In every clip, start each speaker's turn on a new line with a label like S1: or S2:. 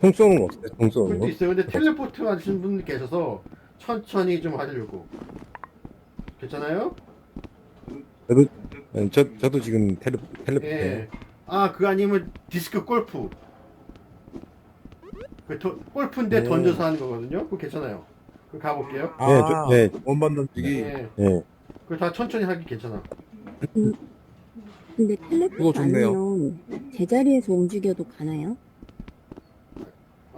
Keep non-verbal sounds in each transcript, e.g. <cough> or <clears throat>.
S1: 총 쏘는 거 없어요? 총 쏘는
S2: 그것도
S1: 거?
S2: 있어요. 근데 텔레포트 하시는 분 계셔서 천천히 좀 하려고. 괜찮아요?
S1: 저도 네, 저 저도 지금 텔레 텔레포트.
S2: 예. 아, 그거 아니면 디스크 골프. 그 도, 골프인데
S1: 오.
S2: 던져서 하는 거거든요. 그거 괜찮아요. 그 가볼게요.
S1: 네, 저, 네,
S3: 원반 던지기.
S2: 예.
S1: 예.
S2: 그거 다 천천히 하기 괜찮아.
S4: 근데
S3: 그거
S4: 텔레포트
S3: 좋네요.
S4: 아니면 제자리에서 움직여도 가나요?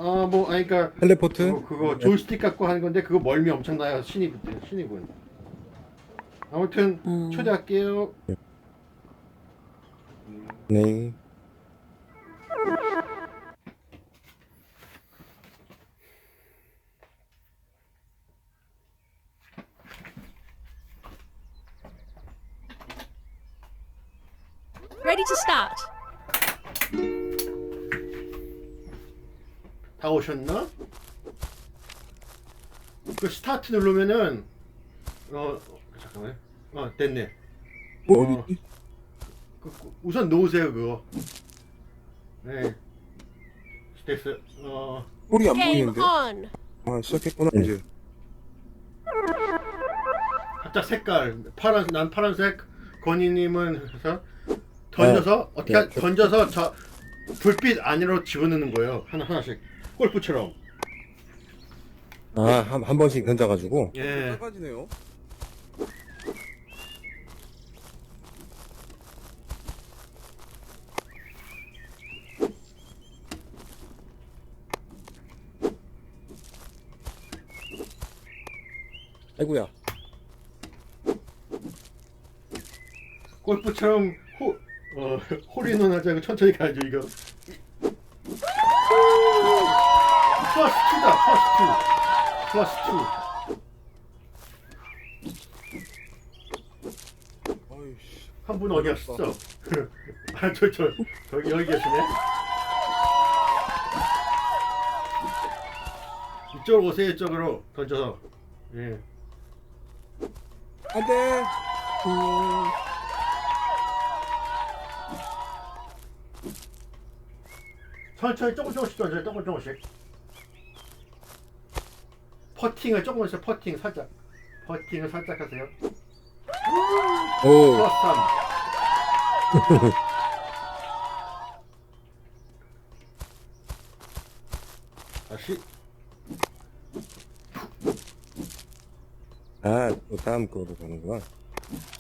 S2: 아, 뭐, 아니, 그니까,
S1: 텔레포트?
S2: 그거, 그거 조이스틱 갖고 하는 건데, 그거 멀미 엄청나요. 신입, 신입은. 아무튼,
S4: 아,
S2: 초대할게요.
S1: 네.
S5: Ready to start.
S2: 다 오셨나? 그 스타트 누르면은, 어, 잠깐만요. 어, 됐네.
S3: 뭐,
S2: 어.
S3: 어디?
S2: 그, 그, 우선 놓으세요, 그거. 네. 됐어요. 어,
S3: 꼴이 안
S5: Game
S3: 보이는데?
S5: on.
S3: 아, 시작했구나,
S1: 네.
S3: 이제.
S2: 각자 색깔. 파란, 난 파란색, 건희님은 해서, 던져서, 어떻게, 하-
S1: 네, 저-
S2: 던져서 저, 불빛 안으로 집어넣는 거예요. 하나, 하나씩. 골프처럼.
S1: 아, 한, 한 번씩 던져가지고.
S2: 예.
S3: 빨가지네요.
S1: 아이고야.
S2: 골프처럼 호, 어, <laughs> 홀인원 하자고 천천히 가야죠, 이거. <laughs> 플러스 2다, 플러스 2. 플러스 2.
S3: 어이씨.
S2: 한 분 어디 갔어? <laughs> 아, 저, 저, 저기, 여기 계시네. 이쪽으로 오세요, 이쪽으로. 던져서. 예.
S3: 안 돼!
S4: 어,
S2: 천천히 조금 조금씩 던져요, 조금 조금씩. 퍼팅을 조금씩, 퍼팅 살짝. 퍼팅을 살짝 하세요.
S1: 오,
S2: 플러스 3. <laughs> 다시.
S1: 아, 또 다음 거로 가는구나.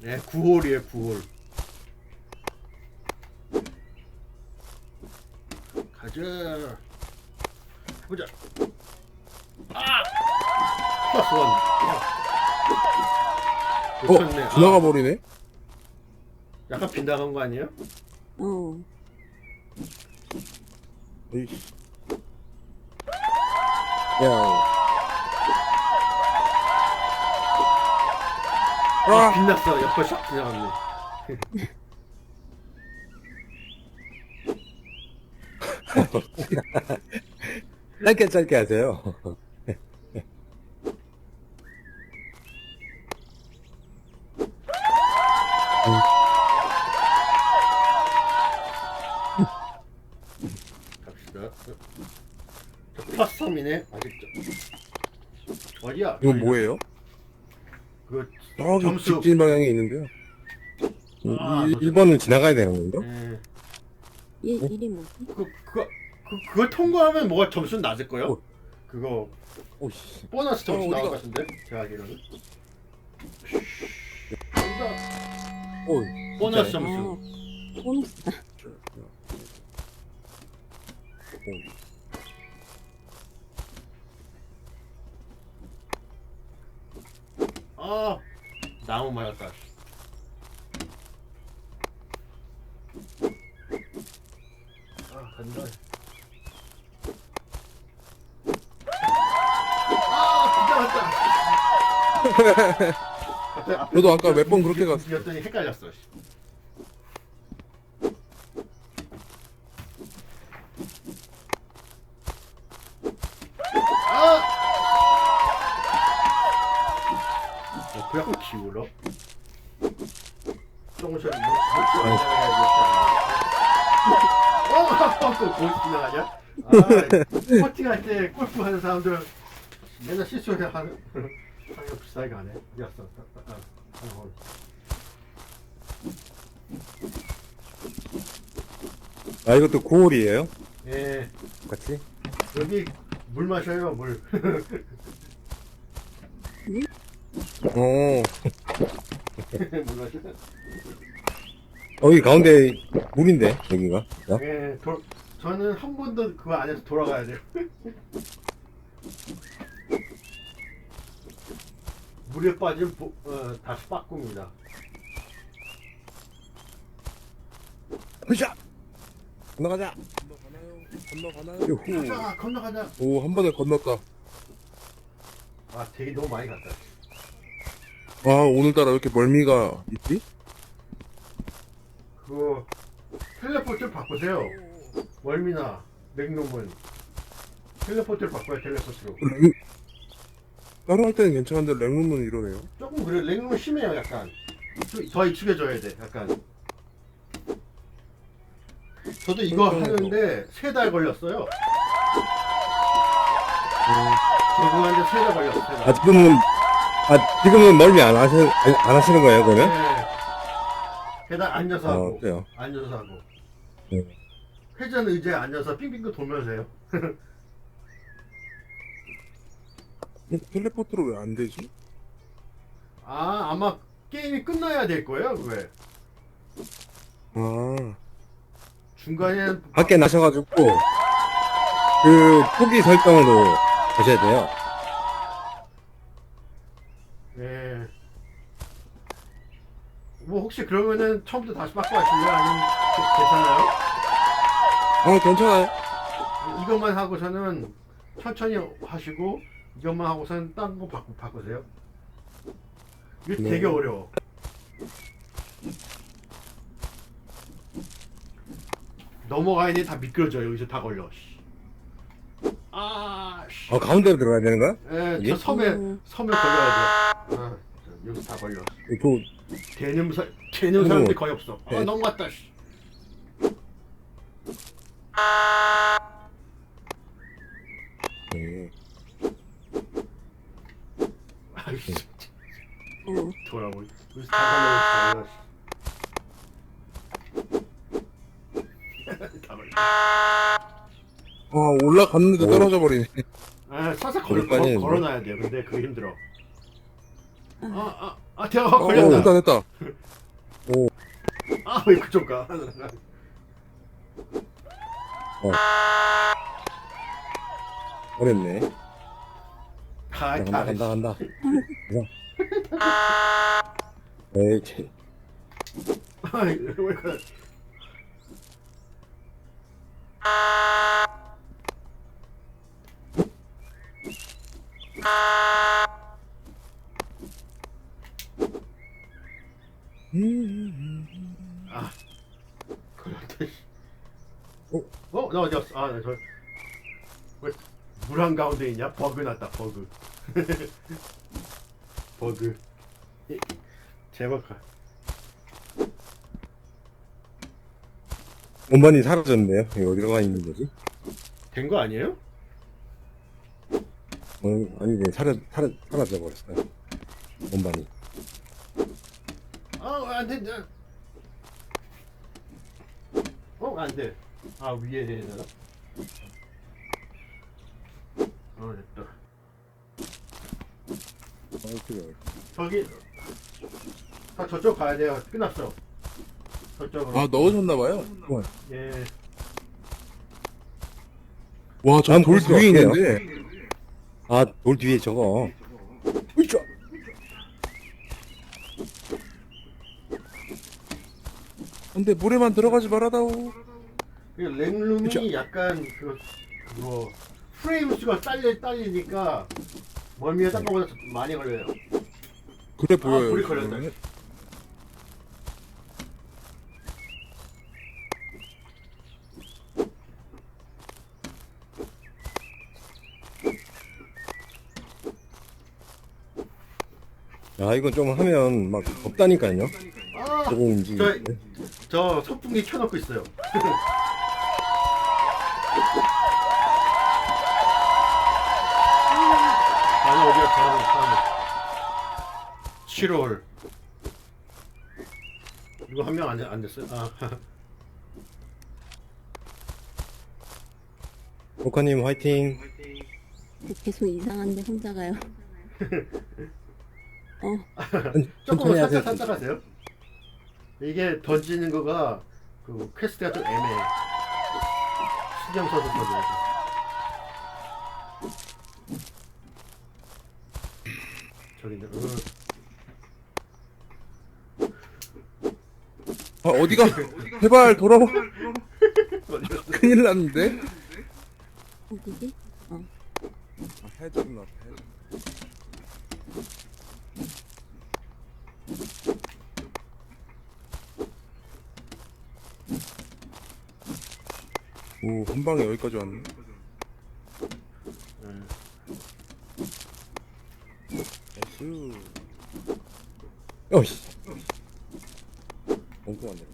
S2: 네, 9홀이에요, 9홀. 가자. 보자. 아! 플러스 원.
S3: 어,
S2: 놓쳤네. 아,
S3: 지나가 버리네?
S2: 약간 빗나간 거 아니에요?
S4: 어,
S3: 에이씨.
S1: 야,
S2: 아, 빗났어. 옆에 샥 지나갔네. <laughs>
S1: 짧게 짧게 하세요.
S2: 갑시다. 저 플러스 3이네. 아직죠. 어디야?
S3: 이건 뭐예요?
S2: 그
S1: 저기
S2: 점수.
S1: 직진 방향에 있는데요.
S2: 아,
S1: 1, 번을 지나가야 되는 건가?
S2: 예.
S4: 이, 일이 뭐지?
S2: 그, 그거, 그, 그걸 통과하면 뭐가 점수 는 낮을 거요?
S1: 어.
S2: 그거,
S1: 오씨.
S2: 보너스 점수
S3: 어,
S2: 나올 것? 같은데? 제가 알기로는.
S1: 오,
S2: 보너스
S1: 진짜요?
S2: 점수.
S4: 아, 보너스 다.
S2: 아, 나무 맞았다. 아, 간다. 아, 진짜 맞다. <laughs>
S3: 저도 아까 몇 번 그렇게 갔어요.
S2: 갔더니 헷갈렸어. 씨. 아! 옆에 약간 기울어. 조금씩 놓치 놓치 안 나가야 어, 또 거기 지나가냐? 아, 퍼팅할 때 골프 하는 사람들 맨날 실수해 하는 하는 비싸게 안 해. 어디갔어? 아, 아, 아, 어.
S1: 아, 이것도 9홀이에요?
S2: 예,
S1: 같이?
S2: 여기 물 마셔요 물.
S3: 어.
S1: 어, 여기 가운데 물인데, 여기가. 야?
S2: 예, 도, 저는 한 번도 그 안에서 돌아가야 돼요. <laughs> 물에 빠지면 보- 어, 다시 빠꿉니다.
S1: 으쌰! 건너가자!
S3: 건너가나요?
S1: 유후.
S2: 가자, 건너가자.
S3: 오, 한 번에 건넜다.
S2: 아, 되게 너무 많이 갔다.
S3: 아, 오늘따라 왜 이렇게 멀미가 있지?
S2: 그 텔레포트를 바꾸세요. 월미나 맥놈은 텔레포트를 바꿔요. 텔레포트로.
S3: 랭... 따로 할 때는 괜찮은데 랭룸은 이러네요.
S2: 조금 그래. 맥놈은 심해요. 약간 좀더 익숙해져야 돼. 약간. 저도 이거 하는데 세 달 걸렸어요. 적응하는데 세 달 걸렸어. 세
S1: 아,
S2: 달.
S1: 지금은, 아, 지금은 멀미 안 하시, 안 하시는 거예요, 그러면?
S2: 네. 계단 앉아서 하고.
S1: 어, 그래요.
S2: 앉아서 하고.
S1: 네.
S2: 회전 의자에 앉아서 빙빙 돌면서 해요.
S3: 어, <laughs> 텔레포트로 왜 안 되지?
S2: 아, 아마 게임이 끝나야 될 거예요, 그게.
S3: 아,
S2: 중간에
S1: 밖에 나셔가지고, 그, 포기 설정으로 하셔야 돼요.
S2: 예. 뭐 혹시 그러면은 처음부터 다시 바꿔 하실래요? 아니면 게- 괜찮아요?
S3: 아, 괜찮아요.
S2: 이것만 하고서는 천천히 하시고 이것만 하고서는 딴 거 바꾸, 바꾸세요. 이거
S3: 네.
S2: 되게 어려워. 넘어가야 돼다 미끄러져 여기서 다 걸려. 씨. 아, 씨.
S1: 어, 가운데로 들어가야 되는 거야?
S2: 예? 저 섬에
S4: 음.
S2: 섬에 걸려야 돼. 아, 저, 여기서 다 걸려.
S1: 그,
S2: 개념 사 개념
S1: 음.
S2: 사람들이 거의 없어. 아
S1: 네.
S2: 넘어갔다. 씨.
S1: 네.
S2: 아이씨.
S4: 어.
S2: 돌아보. 다 걸려. 다 걸려.
S3: 아, 올라갔는데
S1: 오.
S3: 떨어져 버리네.
S2: 아,
S1: 걸을 거 아니에요,
S2: 걸, 걸어놔야 돼. 근데 그게 힘들어. 아, 아, 아, 대가
S3: 어,
S2: 걸렸다.
S3: 됐다, 됐다.
S2: 아, 왜 그쪽 가?
S1: 어렵네.
S2: 가,
S1: 간다,
S2: 가.
S1: 간다, 간다. 가자. 에이, 참.
S2: 아, 왜그 아. 씨.
S1: 어?
S2: 어? 나 어디 갔어? 아, 나 저. 왜, 물 한 가운데 있냐? 버그 났다, 버그. <laughs> 버그. 이- 제발 가.
S1: 원반이 사라졌네요. 이거 어디로 가 있는 거지?
S2: 된 거 아니에요?
S1: 어, 아니, 네, 사라, 사라, 사라져 버렸어요. 원반이.
S2: 아, 안 된다. 어, 안 돼. 아, 위에 해야 되나? 어, 됐다.
S1: 아.
S2: 저기, 다 저쪽 가야 돼요. 끝났어. 저쪽으로.
S3: 아, 넣으셨나봐요.
S2: 예.
S3: 와, 저난돌
S1: 수가
S3: 있는데.
S1: 아, 돌 뒤에 저거. 으쌰!
S3: 근데 물에만 들어가지 말아다오.
S2: 그 랭룸이
S3: 그쵸.
S2: 약간 그, 그거, 프레임 수가 딸리, 딸리니까 멀미가 딴 거보다 많이 걸려요.
S3: 그래 보여요.
S2: 불이 걸렸다.
S1: 야, 이건 좀 하면 막 덥다니까요.
S2: 아,
S1: 조금 움직이는데.
S2: 저 저 선풍기 켜놓고 있어요. 아니 어디야 다음에 다음에 7월 이거 한 명 안 안 됐어요? 아 <laughs>
S1: 오카님 화이팅.
S4: 계속 이상한데 혼자 가요. <laughs> 어,
S2: 조금만 살짝 살짝 하세요. 이게 던지는 거가 그 퀘스트가 좀 애매해. 신경 써서 던져야 돼. 저기 이제 으,
S3: 아, 어디가? 제발 돌아와. <laughs> 큰일 났는데?
S4: 어디지? 어,
S3: 아, 해저드 나왔다, 해저드. 오, 한 방에 여기까지 왔네.
S2: 응.
S3: 나이스.
S1: 어이씨. 엉뚱한데.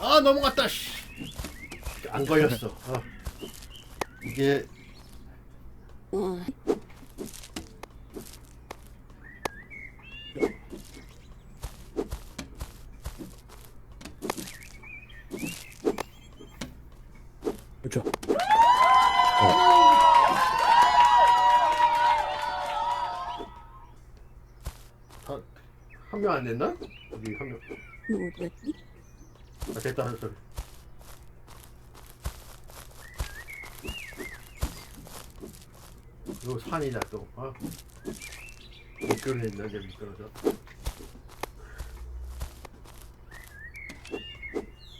S2: 아 넘어갔다. 씨. 안 걸렸어. 어. 이게
S4: 어,
S1: 그렇죠.
S2: 한 명 안 됐나? 여기 한 명.
S4: 이거?
S2: 아 됐다 하는 소리. 이거 산이다 또. 어? 미끄러진다 이제 미끄러져.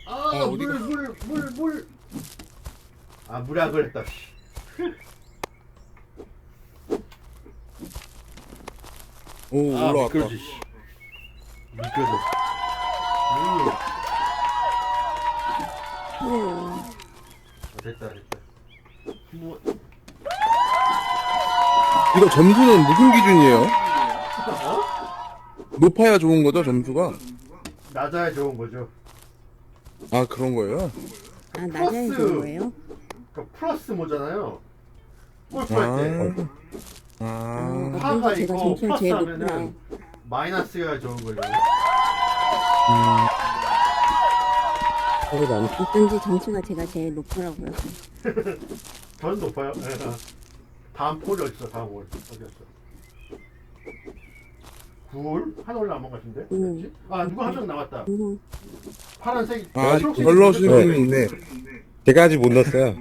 S3: 아, 어디가?
S2: 아물물 물 물. 아 물약을 했다. 씨.
S3: 오,
S2: 아
S3: 올라왔다.
S2: 미끄러지. 씨. 미끄러져. 음. 아, 됐다 됐다. 뭐
S3: 이거 점수는 무슨 기준이에요?
S2: 어?
S3: 높아야 좋은 거죠, 점수가?
S2: 낮아야 좋은 거죠.
S3: 아, 그런 거예요?
S4: 아, 낮아야 좋은 거예요?
S2: 그러니까 플러스 모잖아요. 골프할 때.
S3: 아,
S4: 아,
S3: 아,
S2: 파가
S4: 그래서 제가
S2: 있고
S4: 점수를
S2: 플러스
S4: 제일
S2: 하면은
S4: 높구나.
S2: 마이너스가 좋은 거예요.
S1: 안
S4: 어쩐지 점수가 제가 제일 높더라고요. <laughs>
S2: 전 높아요. 예. 다음 폴이 어딨어? 다음 홀 어디였어? 9홀? 한 홀 남은 것 같은데?
S4: 음.
S2: 아 누구 한명 남았다.
S4: 음,
S2: 파란색.
S3: 아, 아직 덜
S2: 있는데?
S3: 분이 있네.
S1: 제가 아직 못 넣었어요.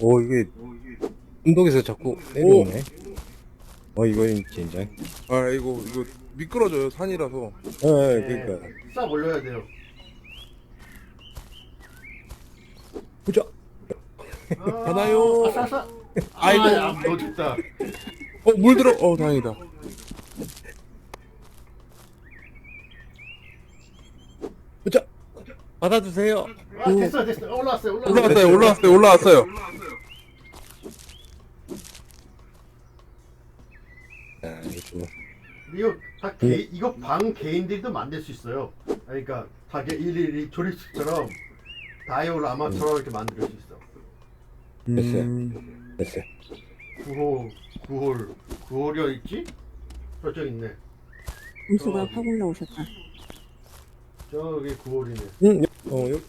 S1: 오 이게 운동에서 자꾸 내려오네. 어 이건 진짜.
S3: 아, 이거, 이거 미끄러져요, 산이라서.
S1: 어
S2: 네.
S1: 그러니까.
S2: 싹 올려야 돼요.
S1: 보자.
S2: 아,
S3: 가나요?
S2: 아싸, 아싸.
S3: 아이고.
S2: 아, 야, 놓쳤다.
S3: 어, 물 들어, 어, 다행이다.
S1: 보자. 받아주세요.
S2: 아, 됐어, 됐어. 올라왔어요, 올라왔어요.
S3: 올라왔어요, 올라왔어요, 올라왔어요.
S1: 아 이거
S2: 다 개, 이거 방 개인들도 만들 수 있어요. 그러니까 다 개- 일일이 조립식처럼 다이오라마처럼 이렇게 만들 수 있어.
S1: 됐어요.
S3: 음,
S1: 됐어요.
S2: 9호, 9홀, 9홀이 어디 있지? 저쪽 있네.
S4: 점수가
S2: 어.
S4: 확 올라오셨다.
S2: 저기 9홀이네.
S1: 응. 어 여기.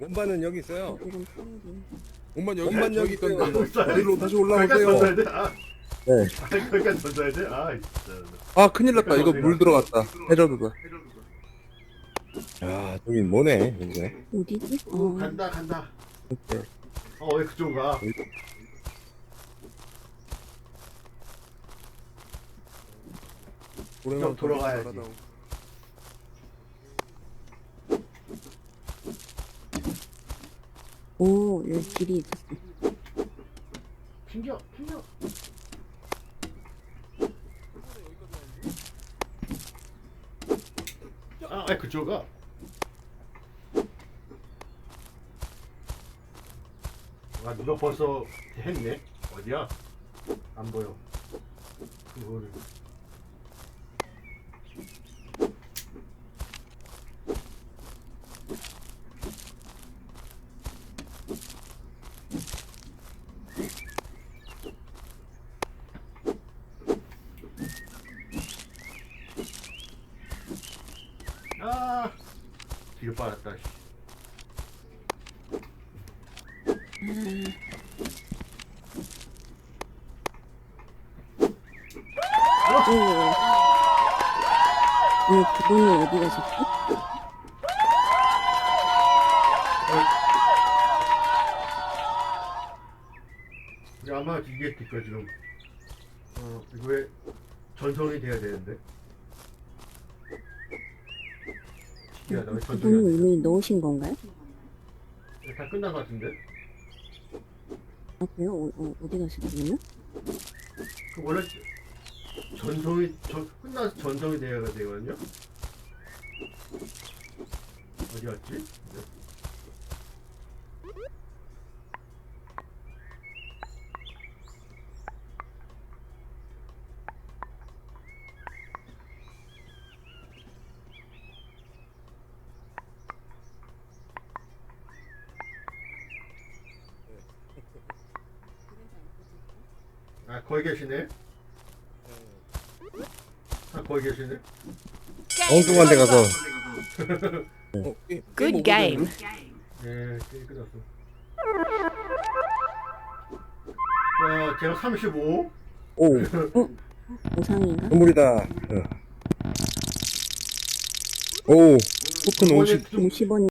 S1: 원반은 <clears throat> 여기 있어요.
S3: 엄만 여기,
S1: 엄만 여기
S3: 있던데. 어디로 다시
S2: 거기까지
S3: 올라오세요.
S2: 던져야 돼? 아,
S1: 네.
S2: 아, 거기까지 던져야 돼? 아, 진짜.
S3: 아, 큰일 났다. 이거 물 들어갔다. 해저드다.
S1: 아 저기 뭐네 이제.
S4: 어디지?
S2: 오,
S4: 어,
S2: 간다, 간다.
S1: 오케이.
S2: 어, 왜 그쪽 가?
S3: 오랜만에
S2: 돌아가야지.
S3: 돌아가다.
S4: 오, 여기 길이 있었어.
S2: 튕겨, 튕겨. 아, 아, 그쪽 가. 아, 누가 벌써 했네? 어디야? 안 보여. 그거를. 아 뒤로 빠졌다 씨.
S4: 오. 오, 그분이 어디 가셨지?
S2: 이게 아마 이게 될거 지금 어 이거에 전송이 돼야 되는데 안
S4: 그분이 이미 넣으신 건가요?
S2: 돼? 다 끝난 것 같은데
S4: 아, 그래요? 어, 어, 어디 가셨냐면?
S2: 그 원래 전송이 전 끝나서 전송이 돼야 되거든요 어디 갔지? 거기 계시네 아 거기 계시네
S1: 엉뚱한 데 가서
S3: 어, 게- 게임.
S2: 네, 게임 끝났어. 어, 제가 35.
S1: 오
S4: 보상인가?
S1: 선물이다 어. 오 토큰
S2: 50좀
S4: 50원